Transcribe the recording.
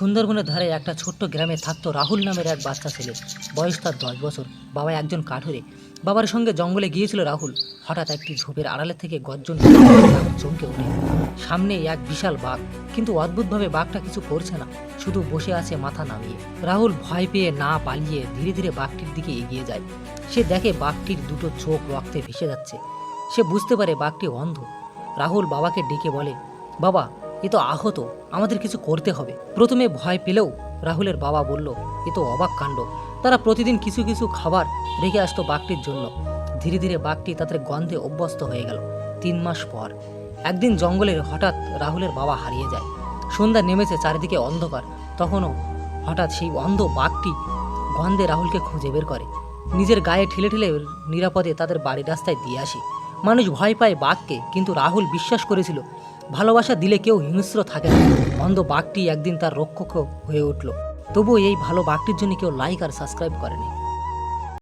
সুন্দরবনের ধারে একটা ছোট্ট গ্রামে থাকতো রাহুল নামের এক বাচ্চা ছেলে। বয়স তার দশ বছর। বাবা একজন কাঠুরে। বাবার সঙ্গে জঙ্গলে গিয়েছিল রাহুল। হঠাৎ একটি ঝোপের আড়ালে থেকে গর্জন চমকে ওঠে। সামনে এক বিশাল বাঘ। কিন্তু অদ্ভুতভাবে বাঘটা কিছু করছে না। শুধু বসে আছে মাথা নামিয়ে। রাহুল ভয় পেয়ে না পালিয়ে ধীরে ধীরে বাঘটির দিকে এগিয়ে যায়। সে দেখে বাঘটির দুটো চোখ রক্তে ভেসে যাচ্ছে। সে বুঝতে পারে বাঘটি অন্ধ। রাহুল বাবাকে ডেকে বলে, বাবা এ তো আহত, আমাদের কিছু করতে হবে। প্রথমে ভয় পেলেও রাহুলের বাবা বলল, এ তো অবাক কাণ্ড। তারা প্রতিদিন কিছু কিছু খাবার রেখে আসতো বাঘটির জন্য। ধীরে ধীরে বাঘটি তাদের গন্ধে অভ্যস্ত হয়ে গেল। তিন মাস পর, একদিন জঙ্গলে হঠাৎ রাহুলের বাবা হারিয়ে যায়। সন্ধ্যা নেমেছে চারিদিকে অন্ধকার। তখনও হঠাৎ সেই অন্ধ বাঘটি গন্ধে রাহুলকে খুঁজে বের করে। নিজের গায়ে ঠেলে ঠেলে নিরাপদে তাদের বাড়ির রাস্তায় দিয়ে আসে। মানুষ ভয় পায় বাঘকে, কিন্তু রাহুল বিশ্বাস করেছিল, ভালোবাসা দিলে কেউ হিংস্র থাকে না। অন্ধ বাঘটি একদিন তার রক্ষক হয়ে উঠল। তবুও এই ভালো বাঘটির জন্য কেউ লাইক আর সাবস্ক্রাইব করেনি।